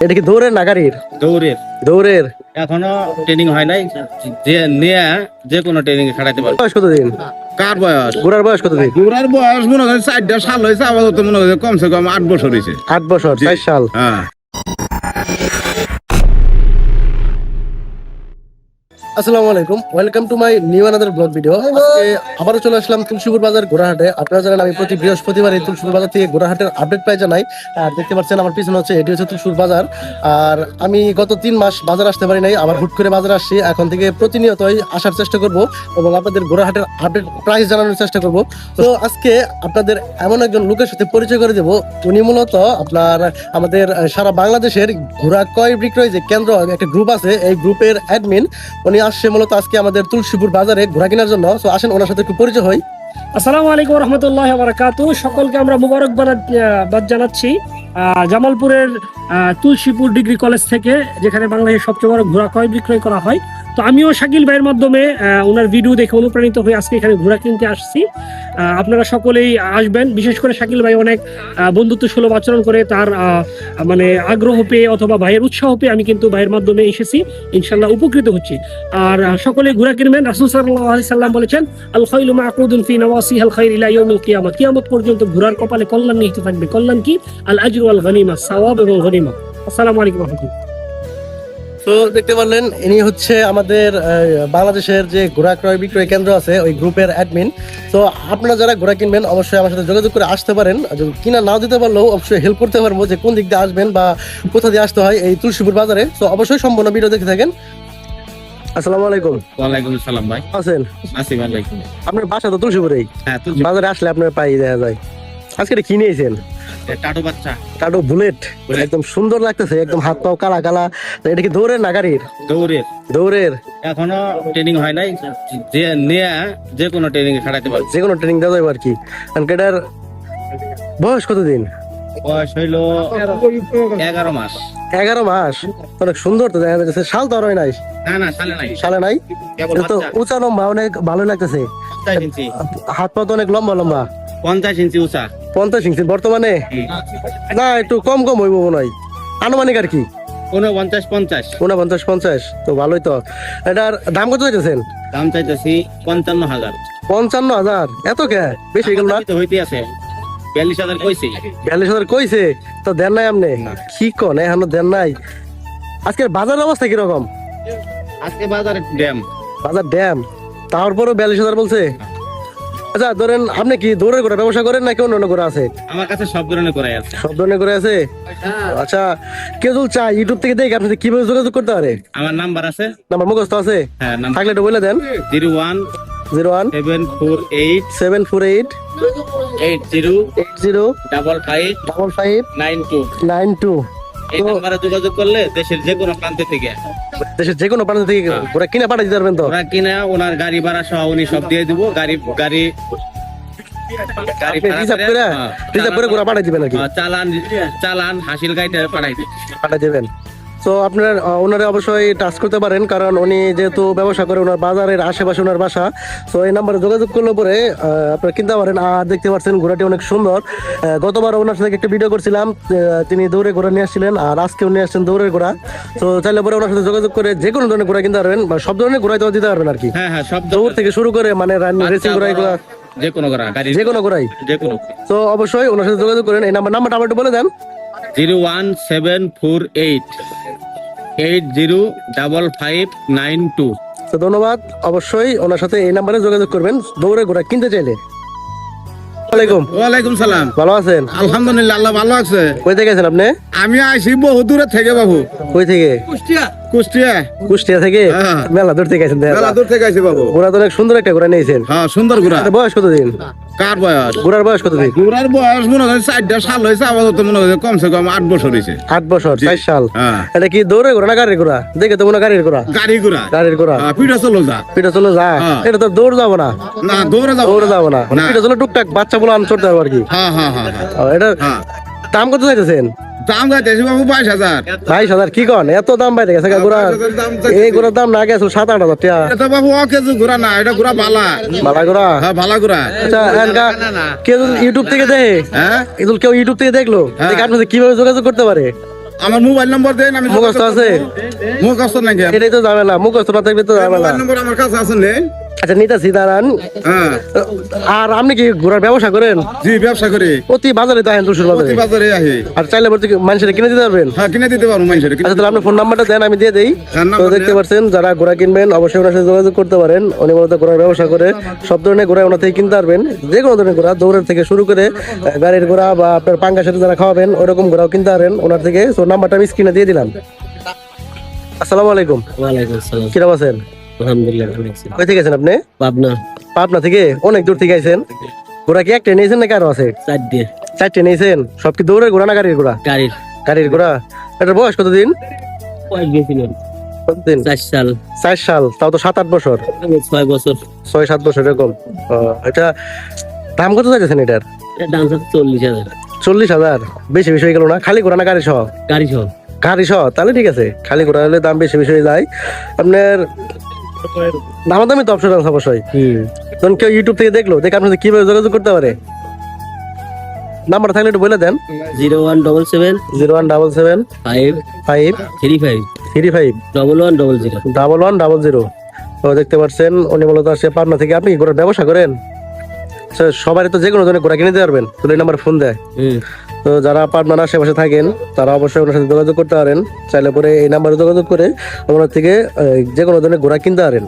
এটা কি দৌড়ের না গাড়ির? দৌড়ের। দৌড়ের? এখনও ট্রেনিং হয় নাই। যে নিয়ে যে কোনো ট্রেনিং এ খাটাতে পারবে। বয়স কতদিন? কার বয়স? ঘোড়ার বয়স কতদিন? ঘোড়ার বয়স মনে হয় চারটা সাল হয়েছে আবার মনে হয় কমসে কম আট বছর হয়েছে। আট বছর চার সাল। হ্যাঁ। আসসালামু আলাইকুম। Welcome to my new another blog video আজকে আবারও চলে আসলাম তুলসীপুর বাজার গোড়াহাটে। আপনারা জানেন আমি প্রতি বৃহস্পতিবার এই তুলসীপুর বাজার থেকে গোড়াহাটের আপডেট পাই জানাই। আর দেখতে পাচ্ছেন আমার পিছনে হচ্ছে এটি হচ্ছে তুলসীপুর বাজার। আর আমি গত তিন মাস বাজার আসতে পারি নাই আবার হুট করে বাজার আসছি। এখন থেকে প্রতিনিয়তই আসার চেষ্টা করব এবং আপনাদের গোড়াহাটের আপডেট প্রাইস জানানোর চেষ্টা করব। তো আজকে আপনাদের এমন একজন লোকের সাথে পরিচয় করে দেব। উনি মূলত আপনার আমাদের সারা বাংলাদেশের ঘোড়া ক্রয় বিক্রয় যে কেন্দ্র একটা গ্রুপ আছে এই গ্রুপের অ্যাডমিন উনি আসছে মূলত আজকে আমাদের তুলসীপুর বাজারে ঘোরা কেনার জন্য আসেন, ওনার সাথে একটু পরিচয় হই। আসসালামু আলাইকুম রহমতুল্লাহ বারাকাতু সকলকে আমরা মুবারক বাদ জানাচ্ছি। জামালপুরের তুলসীপুর ডিগ্রি কলেজ থেকে, যেখানে বাংলাদেশের সবচেয়ে বড় ঘোরা ক্রয় বিক্রয় করা হয়। তো আমিও শাকিল ভাইয়ের মাধ্যমে ওনার ভিডিও দেখে অনুপ্রাণিত হয়ে আজকে এখানে ঘোড়া কিনতে আসছি। আপনারা সকলেই আসবেন। বিশেষ করে শাকিল ভাই অনেক বন্ধুত্ব সুলভ আচরণ করে তার মানে আগ্রহ পেয়ে অথবা ভাইয়ের উৎসাহ পেয়ে আমি কিন্তু ভাইয়ের মাধ্যমে এসেছি। ইনশাল্লাহ উপকৃত হচ্ছি। আর সকলে ঘোড়া কিনবেন। রাসুল সাল্লাহ সাল্লাম বলেছেন, আল খাইলু মাকুদুন ফি নওয়াসিহাল খাইর ইলা ইয়াউমিল কিয়ামত। কিয়ামত পর্যন্ত ঘোড়ার কপালে কল্যাণ নিহিত থাকবে। কল্যাণ কি? আল আজরু আল গনিমা, সাওয়াব এবং গনিমা। আসসালামু আলাইকুম রহমতুল্লাহ। তো দেখতে পারলেন ইনি হচ্ছে আমাদের বাংলাদেশের যে ঘোড়া ক্রয় বিক্রয় কেন্দ্র আছে ওই গ্রুপের অ্যাডমিন তো আপনারা যারা ঘোড়া কিনবেন অবশ্যই আমার সাথে যোগাযোগ করে আসতে পারেন। যদি কিনা নাও দিতে পারলেও অবশ্যই হেল্প করতে পারব যে কোন দিক দিয়ে আসবেন বা কোথা দিয়ে আসতে হয় এই তুলসীপুর বাজারে। তো অবশ্যই সম্পূর্ণ ভিডিও দেখে থাকেন। আসসালামু আলাইকুম। ওয়ালাইকুম আসসালাম ভাই। আছেন? আসি ভালাইকুম আপনার বাসা তো তুলসীপুরেই? হ্যাঁ বাজারে আসলে আপনার পাই দেখা যায়। আজকে এটা কিনেছেন টাটু বাচ্চা। কাটো বুলেট। একদম সুন্দর লাগতেছে একদম হাত পাও কালা কালা। এটা কি দৌড়ের না গাড়ির? দৌড়ের। দৌড়ের। এখনও ট্রেনিং হয় নাই যে নিয়ে যে কোনো ট্রেনিং এ খাটাতে পারবে। যে কোনো ট্রেনিং দেওয়া যাবে আর কি। কারণ কি এটার বয়স কতদিন? বয়স হইল এগারো মাস। এগারো মাস। অনেক সুন্দর তো দেখা যাচ্ছে। শাল তো আর হয় নাই? না না সালে নাই। শালে নাই? তো উঁচা লম্বা অনেক ভালো লাগতেছে। হাত পা তো অনেক লম্বা লম্বা। পঞ্চাশ ইঞ্চি উঁচা। পঞ্চাশ ইঞ্চি বর্তমানে? না একটু কম কম হইব মনে হয়। আনুমানিক আর কি? উনপঞ্চাশ পঞ্চাশ। উনপঞ্চাশ পঞ্চাশ? তো ভালোই তো। এটার দাম কত চাইতেছেন? দাম চাইতেছি পঞ্চান্ন হাজার। পঞ্চান্ন হাজার? এত কে? বেশি গেল না? হইতে আছে। বিয়াল্লিশ হাজার কইছি। বিয়াল্লিশ হাজার কইছে? তো দেন নাই আপনি কি কন এখনও দেন নাই? আজকের বাজার অবস্থা কীরকম? আজকে বাজারে ড্যাম। বাজার ড্যাম? তারপরও বিয়াল্লিশ হাজার বলছে? আচ্ছা ধরেন আপনি কি দৌড়ের করে ব্যবসা করেন নাকি অন্য করে আছে? আমার কাছে সব ধরনের করাই আছে। সব ধরনের করে আছে? আচ্ছা কেউ যদি চায় ইউটিউব থেকে দেখে আপনি কীভাবে যোগাযোগ করতে পারে? আমার নাম্বার আছে। নাম্বার মুখস্থ আছে? হ্যাঁ থাকলে একটু বলে দেন। Zero one zero one seven four eight seven four eight eight zero eight zero double five double five nine two. Nine two. এই নাম্বারে যোগাযোগ করলে দেশের যে কোনো প্রান্ত থেকে। দেশের যে কোনো প্রান্ত থেকে ওরা কিনে পাঠিয়ে দিতে পারবেন তো? ওরা কিনা ওনার গাড়ি ভাড়া সহ উনি সব দিয়ে দিব। গাড়ি গাড়ি হ্যাঁ, হ্যাঁ, চালান চালান হাসিল গাড়িটা পাঠাই দেবেন। তো আপনার ওনারে অবশ্যই টাচ করতে পারেন কারণ উনি যেহেতু ব্যবসা করে ওনার বাজারের আশেপাশে ওনার বাসা তো এই নাম্বারে যোগাযোগ করলে পরে আপনারা কিনতে পারেন। আর দেখতে পাচ্ছেন ঘোড়াটি অনেক সুন্দর। গতবার ওনার সাথে একটা ভিডিও করছিলাম তিনি দৌড়ে ঘোড়া নিয়ে আসছিলেন আর আজকেও উনি আসছেন দৌড়ের ঘোড়া। তো চাইলে পরে ওনার সাথে যোগাযোগ করে যে কোনো ধরনের ঘোড়া কিনতে পারবেন বা সব ধরনের ঘোড়াই তো দিতে পারবেন আর কি। হ্যাঁ হ্যাঁ দৌড় থেকে শুরু করে মানে রেসিং ঘোড়া যে কোনো গাড়ি যে কোনো ঘোড়াই। যে কোনো তো অবশ্যই ওনার সাথে যোগাযোগ করেন এই নাম্বার নাম্বারটা আবার একটু বলে দেন। Zero one seven four eight eight zero double five nine two. তো ধন্যবাদ। অবশ্যই ওনার সাথে এই নাম্বারে যোগাযোগ করবেন। দৌড়ে ঘোড়া কিনতে চাইলে। ওয়ালাইকুম। ওয়ালাইকুম সালাম। ভালো আছেন? আলহামদুলিল্লাহ আল্লাহ ভালো আছে। কই থেকে আপনি? আমি আইসি বহু দূরে থেকে বাবু। কই থেকে? কুষ্টিয়া। কুষ্টিয়া? থেকে হ্যাঁ। মেলা দূর থেকে গেছেন মেলা দূর থেকে আইসি বাবু। ঘোড়া তো অনেক সুন্দর একটা ঘোড়া নিয়েছেন। হ্যাঁ সুন্দর ঘোড়া। বয়স কতদিন? কার বয়স? ঘোড়ার বয়স কতদিন? ঘোড়ার বয়স মনে হয় চারটা সাল হয়েছে আপাতত মনে হয় কমসে কম আট বছর হয়েছে। আট বছর চার সাল। হ্যাঁ। এটা কি দৌড়ে ঘোড়া না গাড়ির ঘোড়া? দেখে তো মনে হয় গাড়ির ঘোড়া। গাড়ি ঘোড়া। গাড়ির ঘোড়া। হ্যাঁ, পিঠা চলো যা। পিঠে চলে যা। হ্যাঁ। এটা তো দৌড় যাব না। না দৌড়ে যাব দৌড়ে যাব না। মানে। চলে টুকটাক বাচ্চা বলে চড়তে পারব আর কি। হ্যাঁ হ্যাঁ হ্যাঁ হ্যাঁ। এটা হ্যাঁ দাম কত চাইতেছেন? দাম বাবু বাইশ হাজার। বাইশ হাজার কি কন? এত দাম গেছে ঘোড়া। এই ঘোড়ার না গেছিল সাত আট হাজার টাকা। এটা বাবু ও কেজি ঘোড়া না এটা ঘোড়া বালা। ভাড়া ঘোড়া? হ্যাঁ ভালা ঘোড়া। আচ্ছা এনকা কেউ ইউটিউব থেকে দেখে হ্যাঁ? এগুলো কেউ ইউটিউব থেকে দেখল হ্যাঁ। দেখে আপনাদের কীভাবে যোগাযোগ করতে পারে? আমার মোবাইল নম্বর দেন আমি মুখস্থ আছে? মুখস্থ নাকি? এটাই তো ঝামেলা মুখস্থ না থাকলে তো ঝামেলা। মোবাইল নম্বর আমার কাছে আছে নে। আচ্ছা নিতাছি দাঁড়ান। হ্যাঁ। আর আপনি কি ঘোরার ব্যবসা করেন? জি ব্যবসা করি। প্রতি বাজারে তো আহেন বাজারে। প্রতি বাজারে আহি। আর চাইলে বলতে মানুষের কিনে দিতে পারবেন? হ্যাঁ কিনে দিতে পারব মানুষের আচ্ছা তাহলে আপনি ফোন নাম্বারটা দেন আমি দিয়ে দেই। তো দেখতে পাচ্ছেন যারা ঘোড়া কিনবেন অবশ্যই ওনার সাথে যোগাযোগ করতে পারেন। উনি মূলত ঘোড়ার ব্যবসা করে। সব ধরনের ঘোড়া ওনার থেকে কিনতে পারবেন। যে কোনো ধরনের ঘোড়া দৌড়ের থেকে শুরু করে গাড়ির ঘোড়া বা আপনার পাঙ্গা সাথে যারা খাওয়াবেন ওরকম ঘোড়াও কিনতে পারেন। ওনার থেকে তো নাম্বারটা আমি স্ক্রিনে দিয়ে দিলাম। আসসালামু আলাইকুম। ওয়ালাইকুম আসসালাম। কিরম আছেন আলহামদুলিল্লাহ ভালো আছি। কই থেকে আছেন আপনি? পাবনা। পাবনা থেকে? অনেক দূর থেকে আইছেন? ঘোড়া কি একটা নিয়েছেন নাকি আরও আছে? চার দিয়ে। চারটে নিয়েছেন সব কি দৌড়ের ঘোড়া না গাড়ির ঘোড়া? গাড়ির। গাড়ির ঘোড়া। এটার বয়স কতদিন? কয়েক গেছিলাম কতদিন? চার সাল। চার সাল। তাও তো সাত আট বছর ছয় বছর। ছয় সাত বছর এরকম। এটা দাম কত চাইছেন এটার? চল্লিশ হাজার। চল্লিশ হাজার। বেশি বেশি হয়ে গেল না? খালি ঘোড়া না গাড়ি সহ? গাড়ি সহ। গাড়ি সহ? তাহলে ঠিক আছে। খালি ঘোড়া হলে দাম বেশি বেশি হয়ে যায়। আপনার দামাদামি তো অপশন আছে অবশ্যই। হুম তখন কেউ ইউটিউব থেকে দেখল দেখে আপনার সাথে কীভাবে যোগাযোগ করতে পারে? নাম্বার থাকলে একটু বলে দেন। Zero one double seven zero one double seven five five three five three five double one double zero. Double one double zero. তো দেখতে পাচ্ছেন উনি মূলত আসে পাবনা থেকে। আপনি ঘোড়ার ব্যবসা করেন? সবাই তো যে কোনো ধরনের ঘোড়া কিনে দিতে পারবেন। তুলে নাম্বার ফোন দেয়। হুম। তো যারা পাবনার আশেপাশে থাকেন, তারা অবশ্যই ওনার সাথে যোগাযোগ করতে পারেন। চাইলে পরে এই নাম্বারে যোগাযোগ করে ওনার থেকে যে কোনো ধরনের ঘোড়া কিনতে পারেন।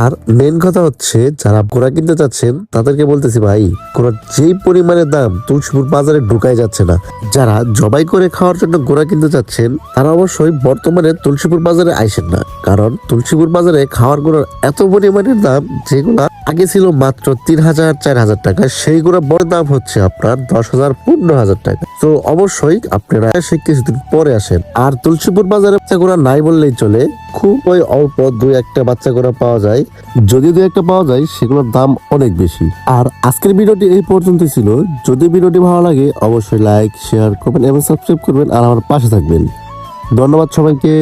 আর মেন কথা হচ্ছে, যারা ঘোড়া কিনতে চাচ্ছেন, তাদেরকে বলতেছি ভাই ঘোড়ার যেই পরিমাণের দাম তুলসীপুর বাজারে ঢুকাই যাচ্ছে না। যারা জবাই করে খাওয়ার জন্য ঘোড়া কিনতে চাচ্ছেন, তারা অবশ্যই বর্তমানে তুলসীপুর বাজারে আইসেন না। কারণ তুলসীপুর বাজারে খাওয়ার ঘোড়ার এত পরিমাণের দাম, যেগুলা আগে ছিল মাত্র তিন হাজার, চার হাজার টাকা সেইগুলো বড় দাম হচ্ছে আপনার দশ হাজার, পনেরো হাজার টাকা। তো অবশ্যই আপনারা সে কিছুদিন পরে আসেন। আর তুলসীপুর বাজারে ঘোড়া নাই বললেই চলে খুব ওই অল্প দুই একটা বাচ্চা করে পাওয়া যায়। যদি দুই একটা পাওয়া যায়, সেগুলোর দাম অনেক বেশি। আর আজকের ভিডিওটি এই পর্যন্তই ছিল। যদি ভিডিওটি ভালো লাগে, অবশ্যই লাইক, শেয়ার করবেন এবং সাবস্ক্রাইব করবেন আর আমার পাশে থাকবেন। ধন্যবাদ সবাইকে।